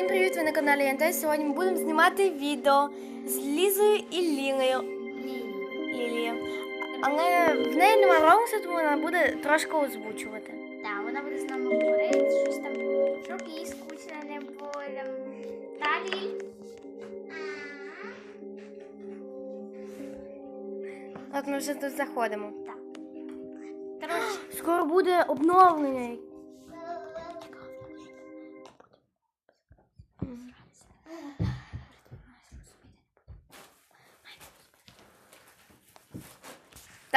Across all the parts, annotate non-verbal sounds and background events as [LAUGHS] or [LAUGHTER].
Всім привіт! Ви на каналі НТ. Сьогодні ми будемо знімати відео з Лізою і Лілею. Лілією. Але в неї немає голосу, тому вона буде трошки озвучувати. Так, вона буде з нами говорити, щось там, щоб їй скучно не було. Та, Ліль? От ми вже тут заходимо. Так. [GASPS] Скоро буде обновлення.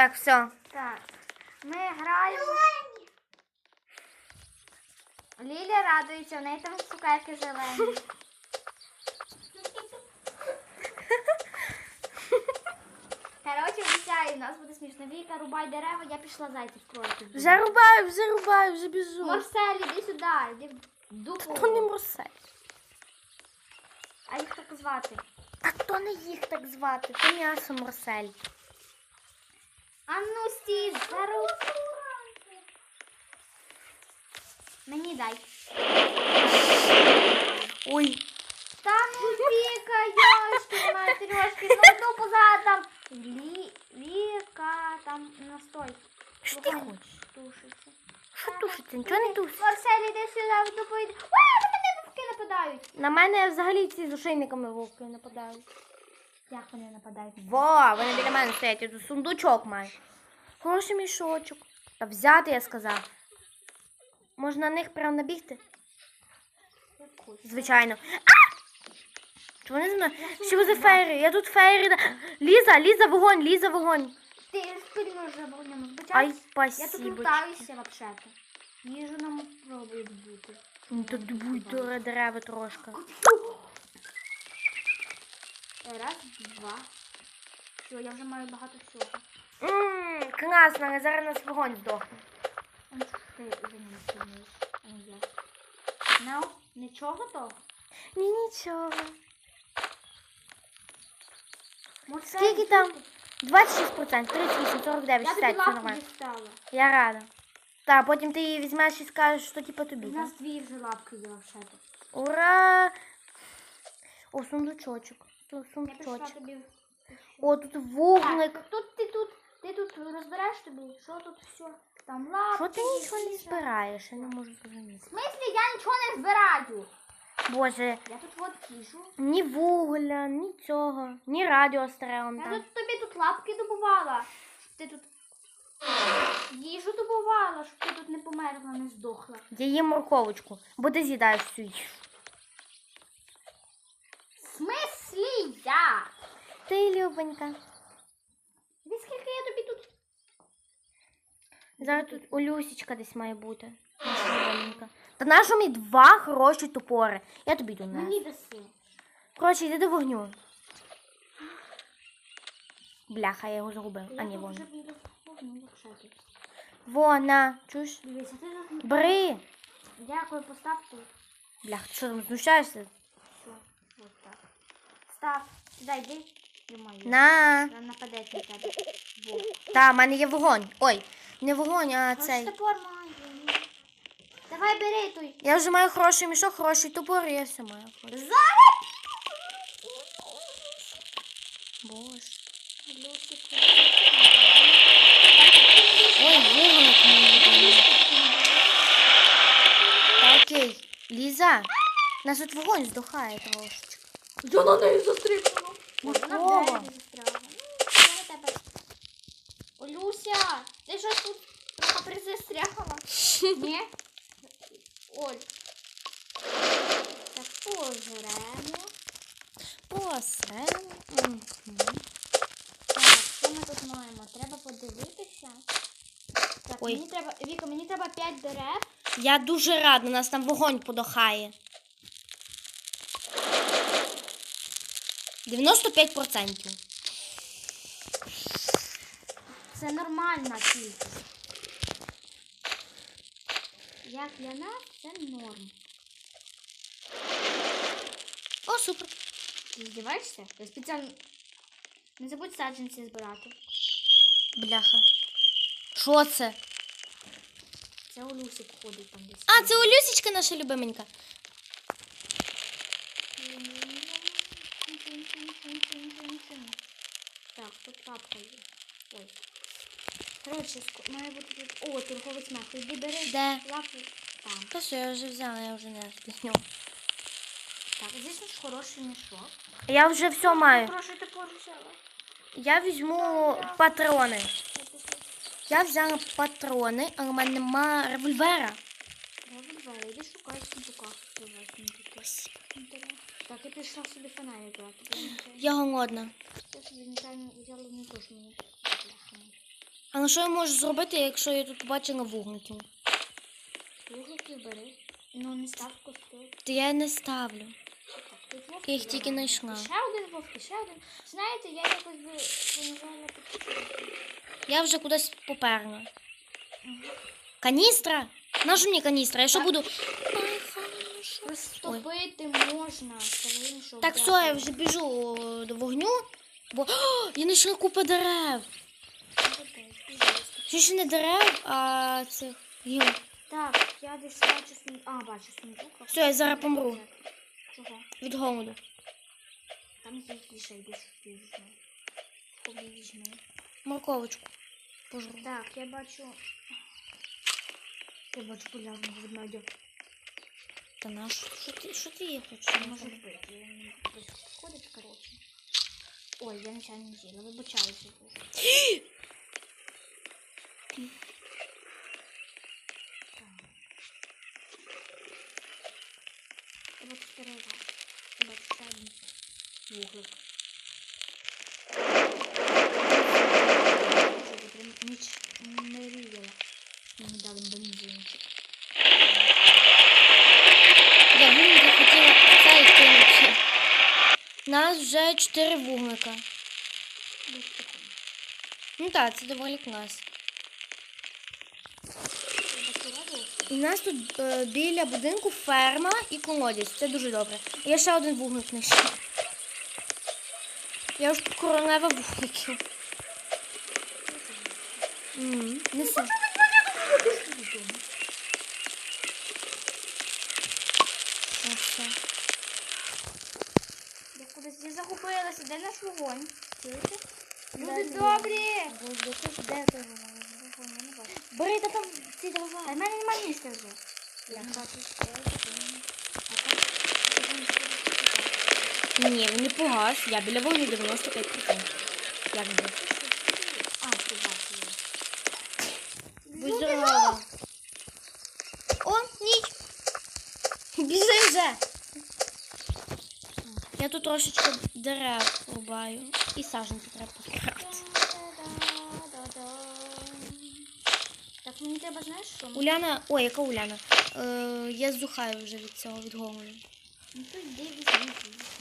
Так, все. так. Ми граємо. Ліля радується, у неї там цукерки зелені. [LAUGHS] Коротше, обіцяю, у нас буде смішно. Віка, рубай дерева, я пішла зайців кроликів. Вже рубаю, вже рубаю, вже біжу. Марсель, іди сюди, іди в дупу. Хто не морсель? А їх так звати. А то не їх так звати, то м'ясо морсель. А ну стій, зараз. Мені дай. Ой. Та ну Віка, яшки, матрешки, ну дупу задам. Лі, Віка, там настой. Що ти хочеш? Тушиться. Що тушиться? Нічого не тушиться. Марсель, іди сюди, в дупу йди. Ой, на мене вовки нападають. На мене взагалі ці з ошейниками вовки нападають. Як вони нападають? Во, вони біля мене стоять, я тут сундучок маю. Хороший мішочок. Та взяти, я сказав. Можна на них прямо набігти? Звичайно. А! Чого зі мною? Що ви за фейри? Я тут фейри. Ліза, Ліза, вогонь, Ліза, вогонь. Ти спільно вже вогнемо Ай. Я тут спасибо. лутаюся взагалі-то. Їжу нам пробують бути. Ну, Тут дуре дерева трошки. Раз, два. Все, я вже маю багато всього. Ммм, класно, але зараз нас вогонь здохне. Ну, нічого того? Ні, нічого. Може, Скільки там? 26%, 38, 49, Я 60, тобі все лапку нормально. дістала. Я рада. Так, потім ти її візьмеш і скажеш, що типу тобі. У нас дві вже лапки є взагалі. Ура! О, сундучочок. Тобі. О, тут. Так, тут ти тут, ти тут розбереш тобі, що тут все. Там лапки. Що ти нічого не збираєш? Я не можу зрозуміти. В смислі, я нічого не збираю. Боже, Я тут от їжу. ні вугля, ні цього, ні радіо старе он Я там. тут тобі тут лапки добувала. Щоб ти тут їжу добувала, щоб ти тут не померла, не здохла. Я їм морковочку, бо ти з'їдаєш всю їжу. В смислі я? Ти, Любонька. Від скільки я тобі тут? Зараз тут Олюсічка десь має бути. Любонька. Та нащо мені два хороші топори? Я тобі йду Мені не. даси. Коротше, йди до вогню. Бляха, я його загубив. А ні, вон. ти. Вона, чуєш? Дивися, ти тут. Бери. Дякую, постав тут. Бляха, ти що там знущаєшся? Все, от так. Став. Сюди йди. На. Вона нападе на тебе. Та, в мене є вогонь. Ой, не вогонь, а цей. топор. Давай бери той. Я вже маю хороший мішок, хороший топор, я все маю. Зараз. Боже. Ой, вуглик. Та окей. Ліза, нас тут вогонь здохає трошечки. Я на неї застрикнула. Вона в дерево застрягла. Ну, я на тебе. Олюся, ти що тут трохи призастрягала? [LAUGHS] Ні? Оль. Так, пожремо. Посрем. Так, що ми тут маємо? Треба подивитися. Так, Ой. мені треба, Віка, мені треба 5 дерев. Я дуже рада, у нас там вогонь подохає. 95%. Це нормальна кількість. Як для нас, це норм. О, супер. Ти здіваєшся? Я спеціально. Не забудь саджанці збирати. Бляха. Що це? Це Олюсик ходить там десь. А, це Олюсічка наша любименька. Так, тут папка є. Ой. Коротше, ск- має бути тут. О, торговець маху. Іди бери Де? лапу. Там. Та що, я вже взяла, я вже не для. Так, здесь ось хороший мішок. Я вже все маю. Прошу, ти взяла. Я візьму патрони. Я взяла патрони, але в мене нема револьвера. Револьвер, іди шукай в сундуках. Так, я пішла собі фонарик брати. я голодна. Я собі нечайно взяла не то, що мені. Бляха. Але що я можу зробити, якщо я тут побачила вугників? Вуглики бери. Ну, не став костюм. То я не ставлю. Так, Я їх тільки знайшла. Ще один вовк, і ще один. Знаєте, я якось би винувала Я вже кудись поперла. Каністра? Нашу мені каністра? Я що Так. Буду. Розтопити можна. Скажи, Так, все, я вже біжу до вогню, бо О, [GASPS] я знайшла купу дерев. Чи ще не дерев, а цих гіл. Так, я десь бачу сундук. А, бачу сундук. Все, я зараз помру Чого? від голоду. Там є більше, візьми. Хоби візьми. Морковочку. Пожру. Так, я бачу. Я бачу полярного ведмедя. Та наш. Що ти, що ти хочеш? Бути. Він десь ходить, коротше. Ой, я нічого не з'їла, вибачаюся. Я бачу старий раз. Я бачу ще один вуглик. Що ти прям ніч не рівела. Мені дали бензинчик. Я вугники хотіла цей кинути. Нас вже чотири такому. Ну так, це доволі клас. В нас тут е, біля будинку ферма і колодязь. Це дуже добре. Я ще один вугник знайшла. Я ж королева вугників. М, Неси. Ось це. Я кудись я загубилася, де наш вогонь? Чуєте? Люди добрі! Де ти? Вогонь, я не бачу. Бери та там ці А в дрова. мене немає місця вже. Я сходить. Ні, він не погас. Я біля вогню 95%. Як би. А, ти бачиш. Будь здорова. О, ніч. Біжи вже. Я тут трошечки дерев рубаю. І саженки треба позбирати. Так, мені треба, знаєш що? Уляна, ой, яка Уляна? Е, я зухаю вже від цього, від голоду. Ну то йди візьми.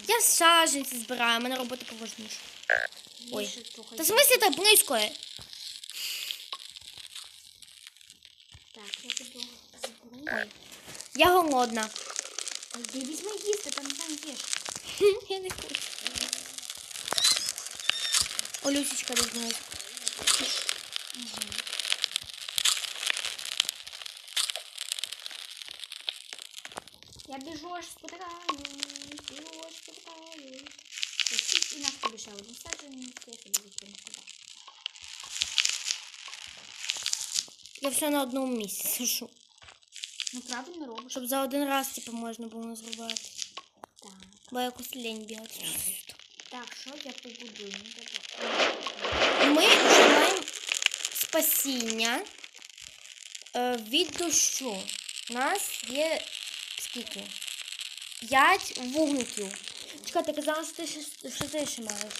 Я саженці збираю, у мене робота поважніша. Ой. Більше Та в смислі так близько? Так, я піду заберу. Ой. Я голодна. Йди візьми їсти, там там їж. [LAUGHS] Я не хочу. Олюсечка десь. Я біжу аж спотикаю, біжу аж спотикаю. І нас ще один саджанець, я собі сюди. Я все на одному місці сижу. Ну правильно робиш. Щоб за один раз типу, можна було зробити. Бо якось лінь бігати. Так, що я побудую? Ну, Ми маємо спасіння е, від дощу. У нас є скільки? П'ять вугників. Чекай, ти казала, що ти що ти ще маєш.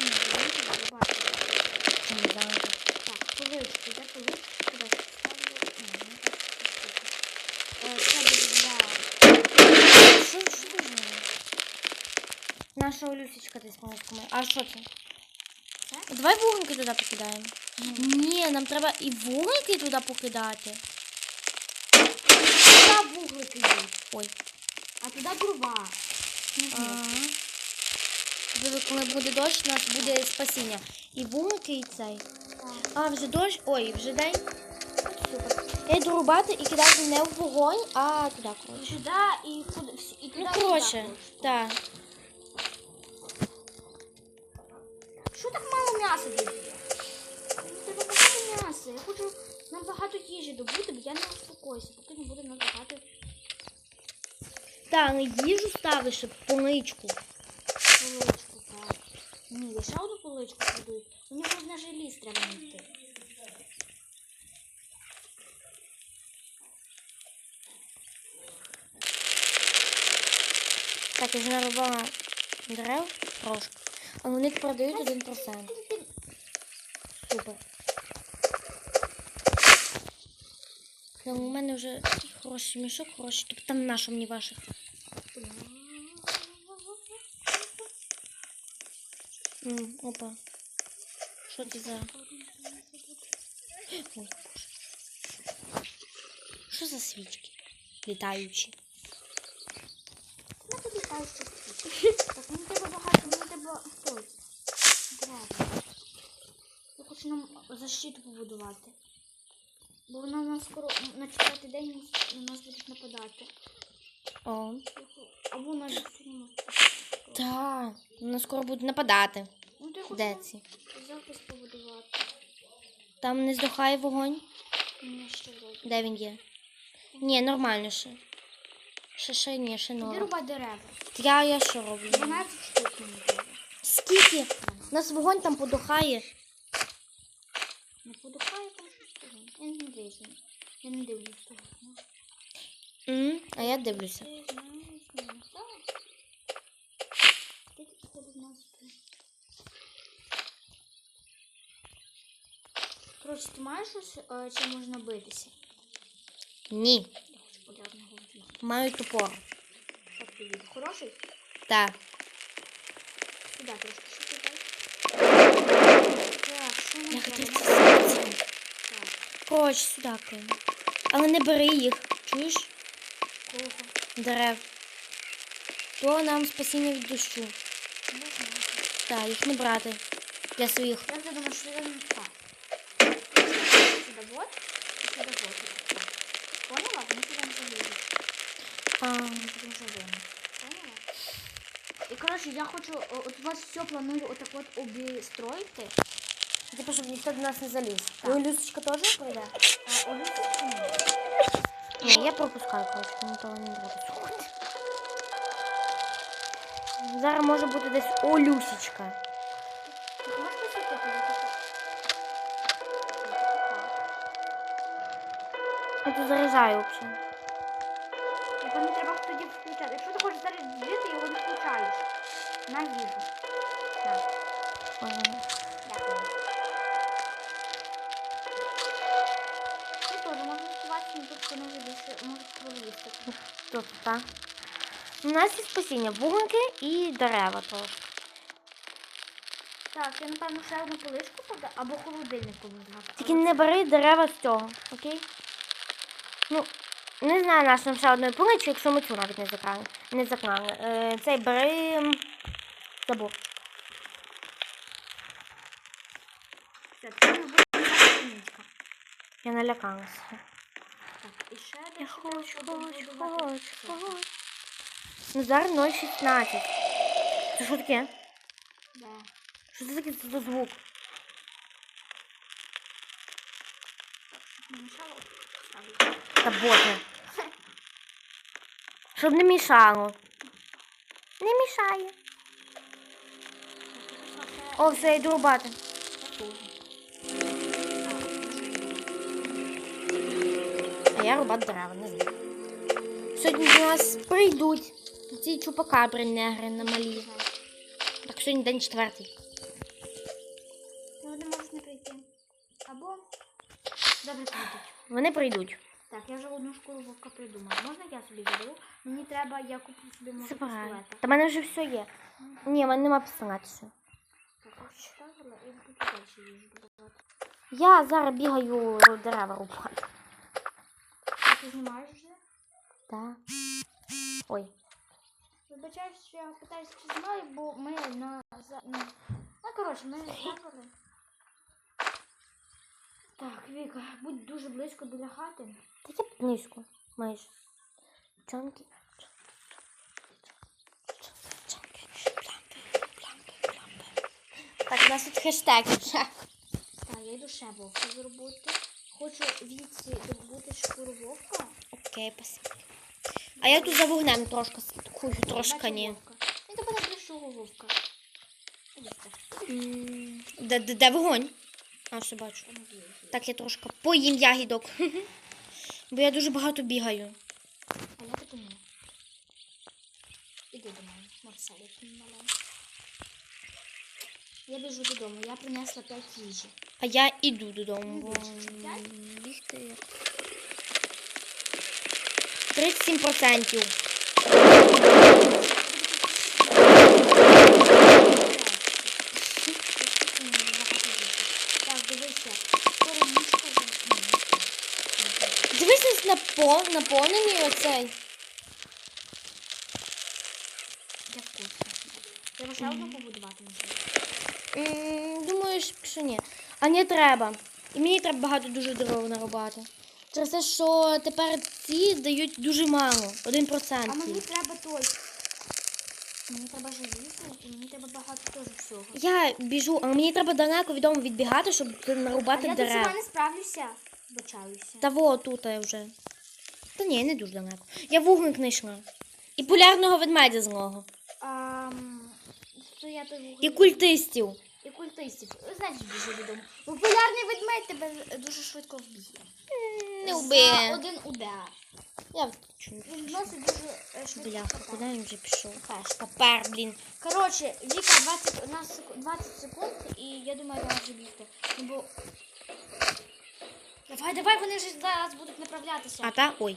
Ні, не знаю. Так, поличку, я поличку туди ставлю. Ні, не так. Е, Це буде для... Що, що ти знаєш? Наша Олюсечка десь маленька має. А що це? Це? Давай вугники туди покидаємо. Ні, нам треба і вугники туди покидати. Туди вуглики йдуть, Ой. а туди. Ага. Диви, коли буде дощ, у нас буде спасіння. І вугники, і цей. А, вже дощ. Ой, вже день. супер. Я йду рубати і кидати не в вогонь, а туди, коротше. Сюди і куди і туди. Ну, і коротше. так. Що так мало м'яса тут є? Мені треба багато м'яса. Я хочу нам багато їжі добути, бо я не успокоюся, поки не буде нам багато Так, на їжу ставиш поличку. поличку. Так. Ні, я ще одну поличку буду. Мені хоч на желіз треба знайти. Так, я вже нарубала дерев трошки. А вони продають 1%. Супер. Ну, у мене вже хороший мішок, хороший. Тобто там на що мені ваших. М, опа. Що це за. Ой, боже. Що за свічки? Літаючі. Ну, тобі кажуть, Так, мені треба багато, мені треба хтось. Дерева. Я хочу нам защиту побудувати. Бо вона нас скоро на четвертий день на нас будуть нападати. О. Або навіть сильно. Так, вони скоро будуть нападати. Ну, хочу Де ці? захист побудувати. Там не здохає вогонь. Мені ще вроді. Де він є? Ні, нормально ще. Ще ще ні, ще Іди норм. рубай дерева. Я, я що роблю? 12 штук мені треба. Скільки? У нас вогонь там подухає. Не подухає там щось того. Я не дивлюся. Я не того. Ну, а я дивлюся. Так. Ти Коротше, маєш щось, е, чим можна битися? Ні. Я хочу подарного вбити. Маю топор. Як ти від? Хороший? Так. Сюди трошки ще кидай. Так, що нам Я хотів це Коротше, сюди кинь. Але не бери їх. Чуєш? кого? Дерев. То нам спасіння від дощу. Так, їх не брати. Для своїх. Я думаю, що я не так. Сюди вот, і сюди вот. Поняла? Ми сюди не залізеш. А, Ми сюди не заліземо. Поняла? І, коротше, я хочу, от у вас все планую отак от обістроїти. Типу, щоб ніхто до нас не заліз. Так. Ну, Люсечка теж прийде? А чи ні? Ні, я пропускаю, коротше, мені того не слухати. Зараз може бути десь посвітити? Я тут заряджаю взагалі. Його не треба тоді включати. Якщо ти хочеш зараз жити, його не включаєш. На їжу. Тут, так. У нас є спасіння, вугонки і дерева теж. Так, я напевно ще одну поличку подам, або холодильник побудувати. Тільки не бери дерева з цього, окей? Ну, не знаю, наш нам ще одної полички, якщо ми цю навіть не закрали. Не закрали. Е, цей бери м, забор. Це не буде. Я налякалася. Я хочу, хочу, хочу, хочу. Ну зараз 0,16. Це що таке? Да. Що це таке за звук? Не мішало. Та боже. Щоб не мішало. Не мішає. О, все, йду рубати. Я рубати дерева, не знаю. Сьогодні до нас прийдуть ці чупакабри негри на малі. Так сьогодні день четвертий. Ну, вони можуть не прийти. Або добре прийдуть. Вони прийдуть. Так, я вже одну шкуру вовка придумала. Можна я собі заберу? Мені треба, я куплю собі може пістолета. Та в мене вже все є. Ні, в мене нема пістолету. все. Так, я ставила і буду далі їжу. Я зараз бігаю дерева рубати. Ти знімаєш вже? Так. Ой. Вибачаю, що я питаюся, чи знімаю, бо ми на... на... Ну, коротше, ми забрали. Так, Віка, будь дуже близько біля хати. Та я близько, майже. Чонки. Так, у нас тут хештег вже. Так, я йду ще вовка зробити. Хочу віці добути шкуру вовка. Окей, спасибо. А я тут за вогнем трошки слідкую, трошки ні. Я тебе не прийшов вовка. М, Де, де, де вогонь? А, все бачу. Так, я трошки поїм ягідок. [LAUGHS] Бо я дуже багато бігаю. А я так ні. Іди до мене, Марселік маленький. Я біжу додому, я принесла 5 їжі. А я іду додому. Бо... Бігти як. 37%. Так, дивися. Дивись на по, наповнений оцей. Я в курсі. Треба ще одну. М, Думаю, що ні. А не треба. І мені треба багато дуже дров нарубати. Через те, що тепер ці дають дуже мало. Один процент. А мені треба той. Мені треба желізо, і мені треба багато теж всього. Я біжу, але мені треба далеко від дому відбігати, щоб А нарубати я тут дерев. сама не справлюся. Бачаюся. Та во тут я вже. Та ні, не дуже далеко. Я вугник знайшла. І полярного ведмедя злого. Ам, що я тут І культистів. і культистів. Знаєш, біжу додому. Популярний ведмедь тебе дуже швидко вб'є. Не За один удар. Я вчу. Він вносить дуже е, швидко. Бляха, куди він вже пішов? Тепер, блін. Коротше, Віка 20, у нас секу- 20 секунд, і я думаю, треба вже бігти. Ну, бо... Давай, давай, вони вже зараз будуть направлятися. А та ой.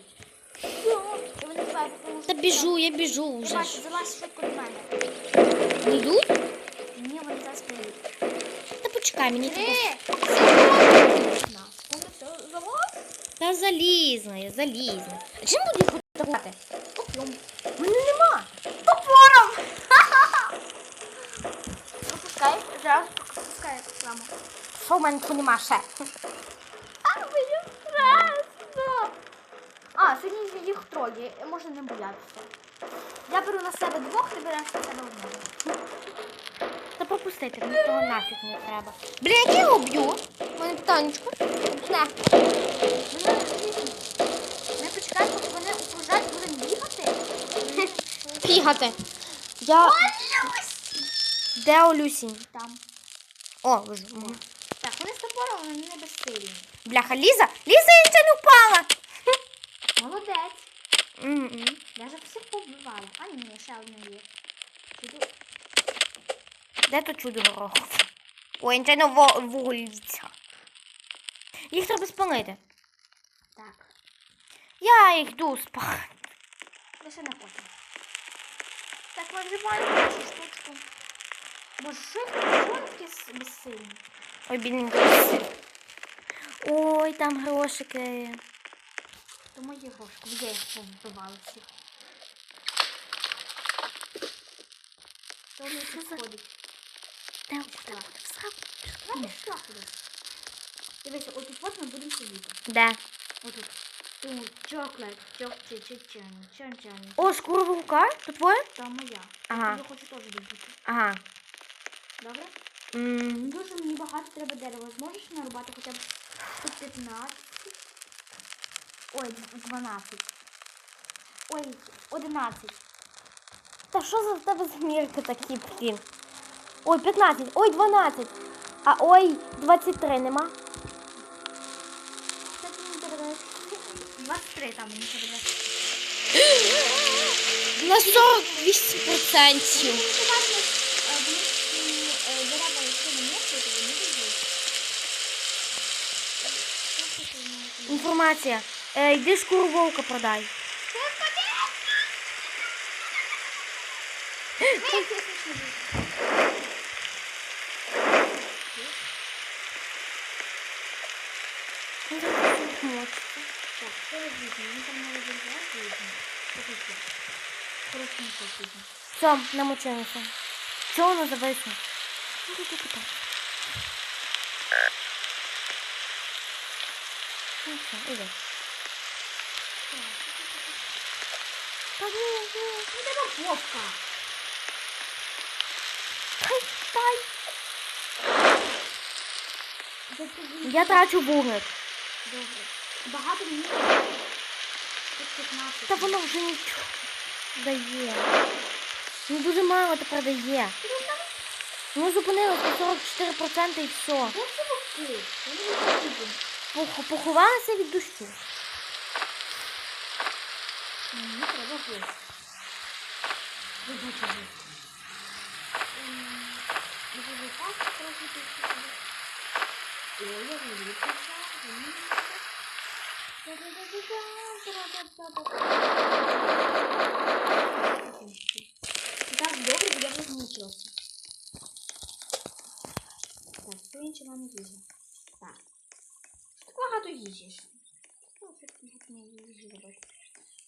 І вони давай, Та біжу, я біжу вже. Давай, ж. залазь швидко до мене. Не йдуть? Ні, вони зараз прийдуть. Та почекай, мені треба. Та залізна, я залізна. А чим буду їх атакувати? Топ'ем. Мене нема. Топором! Пропускай, зараз пропускай прямо. Що в мене тут нема ще? А, мені страшно. А, сьогодні їх троє, можна не боятися. Я беру на себе двох, ти береш на себе одного. Та пропустити, мені того нафіг не треба. Блін, як я його б'ю? Мене питанечко. Не. Не почекай, поки вони окружать, будемо бігати. [LAUGHS] Бігати. Я... Де Олюсінь? Там. О, вижу. Мгм. Так, вони з топором, вони не безсилі. Бляха, Ліза? Ліза, я не впала. [LAUGHS] Молодець. М-м. Я вже всіх побивала. А ні, ще одна є. Піду. Де тут чудо гороху? Ой, не во- Їх треба спалити. Так, Я їх йду спалити. лише на потім. Так, ми маємо першу штучку. Бо що їх безсильні? Ой, бідненько. Ой, там грошики. То мої грошки. Я їх повбивала всіх. То вони тут ходять. Де Так. Давай сюди. Дивися, отут от ми будемо сидіти. Отут. Тут чоклет, чок чи чи чан, чан чан. О, шкура вовка? То твоє? Та моя. Ага. Я хочу теж добути. Ага. Добре? М, Дуже мені багато треба дерева. Зможеш нарубати хоча б 15? Ой, 12. Ой, 11. Та що за в тебе змірки такі, блін? Ой, 15, ой, 12. А ой, 23 нема. Кстати, мені треба дати 23 там дати. На 48%. Мені уважно, е, вони ці, е, дерева, якщо не м'ясо, то вони будуть. Що це ти маєш? Інформація. Е, йди шкуру вовка продай. Ну, [LAUGHS] зараз їх мочиться. Там. Хорошенько. Все, намочилося. Чого воно зависло? Ну. Ну все. Ну дай. Де? Я трачу. Добре. Багато мені. Тут 15. Та воно вже нічого дає. Ну дуже мало тепер дає. Ну зупинилось на 44% і все. Не потрібні. Пох- Поховалася від дощу. Мені треба вовк. Вибачте. Ем, Може так трохи тут. Ой, я виліпився. Так, добре, я вже змучилася. Так, що інше нам їжа. Так. Що багато їжі? Робити?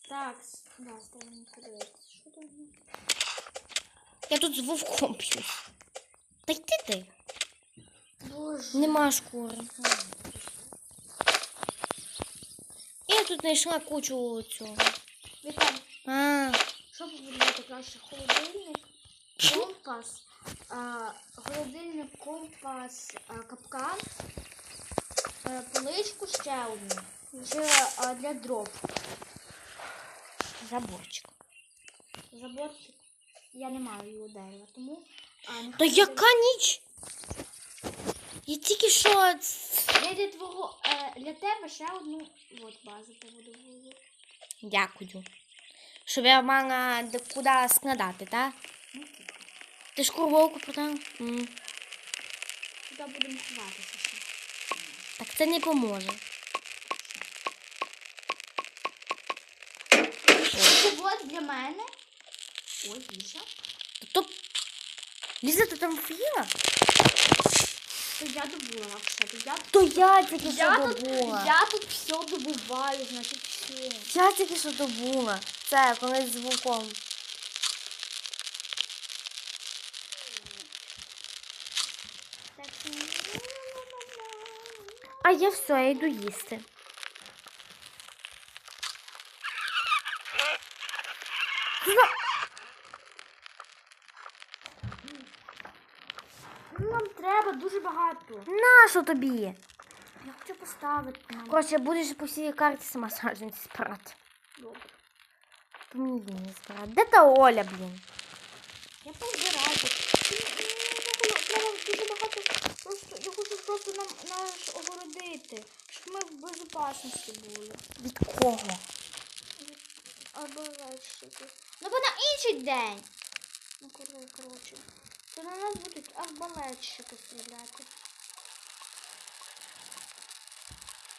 Так, да, ставимо подивитися. Що там? Я тут з вовком п'юсь. Та йди ти. Боже. Нема шкури. Я тут знайшла кучу цього. Віталій, А, що побудувати краще? Холодильник, компас, а, холодильник, компас, а, капкан, а, поличку ще одну. Вже а, для дров. заборчик. Заборчик. Я не маю його дерева, тому. А, Та буде- яка ніч? Я тільки що. Я для твого е, для тебе ще одну от базу побудовую. Дякую. Щоб я мала де куди складати, так? Ти шкуру вовку продав? М, Туди будемо ховатися ще. Так це не поможе. Це от для мене. Ой, їжа. Тобто. Ліза, ти там в'їла? То я добула вообще. Я, То я тільки я, що тут, добула. я тут все добуваю, значить все. Я тільки що добула. Це колись з вовком. А я все, я йду їсти. Зна- ну, нам треба дуже багато. Нащо тобі? Я хочу поставити. Коротше, будеш по всій карті сама саджанці збирати. Добре. То мені її не збирати. Де та Оля, блін? Я позбираю. Треба дуже багато. Просто я хочу просто нам наш огородити, щоб ми в безпечності були. Від кого? Арбалетчики. Ну бо на інший день. Ну коротше. То на нас будуть арбалетчики стріляти.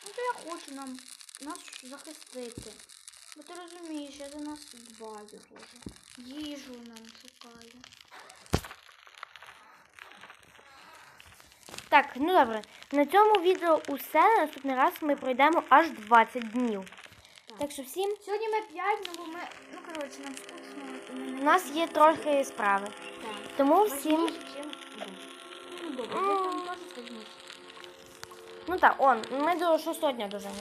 Ну то я хочу нам нас захистити. Бо ти розумієш, я за нас дбаю дуже. Їжу нам шукаю. Так, ну добре. На цьому відео усе. Наступний раз ми пройдемо аж 20 днів. Так. Так що всім Сьогодні ми 5, ну бо ми. Ну коротше, нам скучно. і ми не у нас є трохи справи. Так. Тому всім. Важніше, чим... Ну добре, там. Ну так, он, ми до 6 дня дожимо.